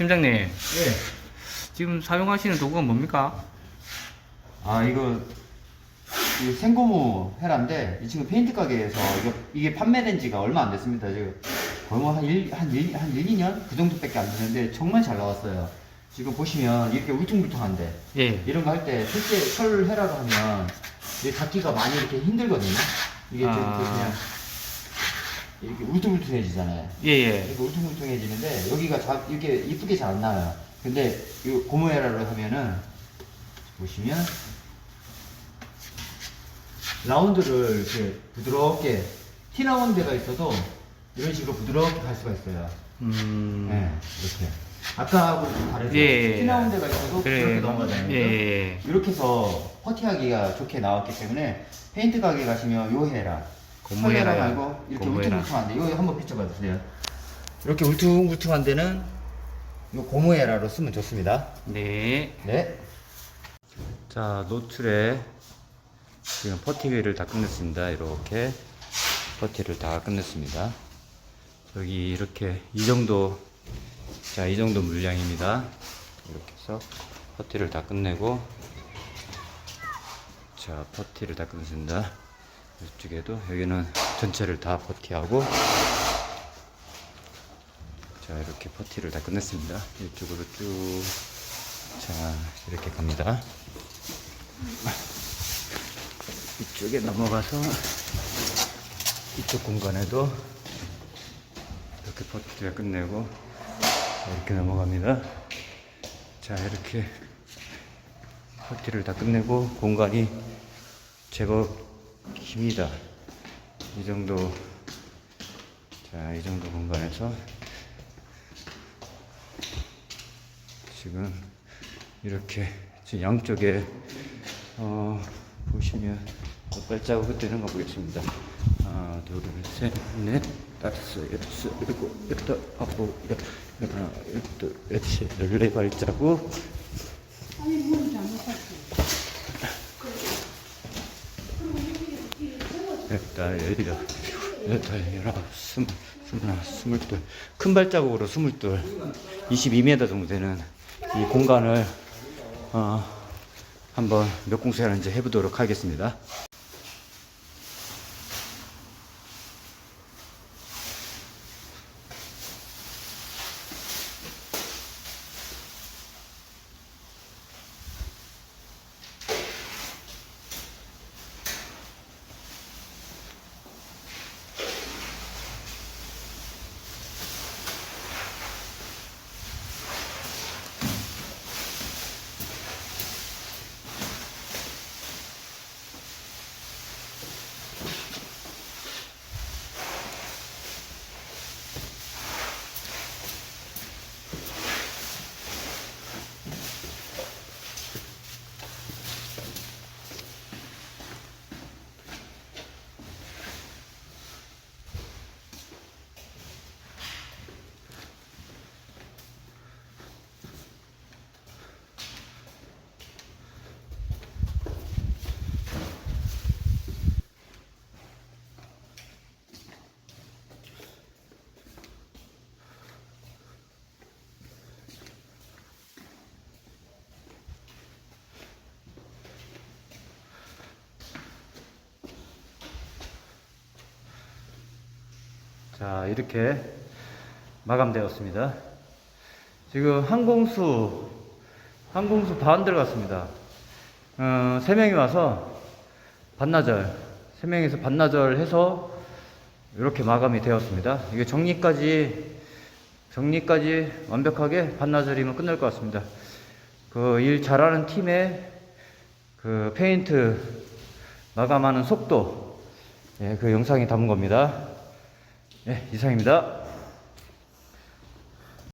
팀장님, 예. 지금 사용하시는 도구가 뭡니까? 아 이거 이 생고무 헤라인데 이 친구 페인트 가게에서 이거 이게 판매된 지가 얼마 안 됐습니다. 지금 거의 뭐한 1, 한 1, 한 1, 2년 그 정도밖에 안 됐는데 정말 잘 나왔어요. 지금 보시면 이렇게 울퉁불퉁한데 예. 이런 거 할 때 실제 철 헤라로 하면 이 닫기가 많이 이렇게 힘들거든요. 이게 아. 이렇게 그냥 이렇게 울퉁불퉁해지잖아요. 예, 예. 이렇게 울퉁불퉁해지는데 여기가 자, 이렇게 이쁘게 잘 안 나와요. 근데 이 고무헤라로 하면은 보시면 라운드를 이렇게 부드럽게 티 나온 데가 있어도 이런 식으로 부드럽게 갈 수가 있어요. 음. 네, 이렇게. 아까하고 좀 다르죠? 예. 티 나온 데가 있어도 그래. 이렇게 넘어가잖아요. 예, 예. 이렇게 해서 퍼티하기가 좋게 나왔기 때문에 페인트 가게 가시면 요 헤라 헤라요. 말고 이렇게 고무 헤라. 울퉁불퉁한 데 이거 한번 비춰봐 주세요 이렇게 울퉁불퉁한 데는 요 고무 헤라로 쓰면 좋습니다 네. 네 자, 노출에 지금 퍼티를 다 끝냈습니다. 이렇게 퍼티를 다 끝냈습니다. 여기 이렇게 이 정도, 자, 이 정도 물량입니다. 이렇게 해서 퍼티를 다 끝내고, 자, 퍼티를 다 끝냈습니다. 이쪽에도 여기는 전체를 다 퍼티하고, 자, 이렇게 퍼티를 다 끝냈습니다. 이쪽으로 쭉, 자, 이렇게 갑니다. 이쪽에 넘어가서 이쪽 공간에도 이렇게 퍼트를 끝내고 자, 이렇게 넘어갑니다. 자 이렇게 퍼트를 다 끝내고 공간이 제법 깁니다. 이 정도 자 이 정도 공간에서 지금 이렇게 지금 양쪽에 어, 보시면 몇 발자국이 되는 거 보겠습니다. 하나, 둘, 셋, 넷, 다섯, 여섯, 일곱, 여덟, 아홉, 열, 열하나, 열둘, 열셋, 열네 발자국. 열달, 열여, 열달, 열아홉, 스물, 스물하나, 스물둘. 큰 발자국으로 스물둘. 22m 정도 되는 이 공간을 어, 한번 몇 공수 하는지 해보도록 하겠습니다. 자, 이렇게 마감되었습니다. 지금 항공수, 항공수 반 들어갔습니다. 어, 세 명이 와서 반나절, 세 명이서 반나절 해서 이렇게 마감이 되었습니다. 이게 정리까지, 정리까지 완벽하게 반나절이면 끝날 것 같습니다. 그 일 잘하는 팀의 그 페인트 마감하는 속도, 예, 그 영상이 담은 겁니다. 예, 이상입니다.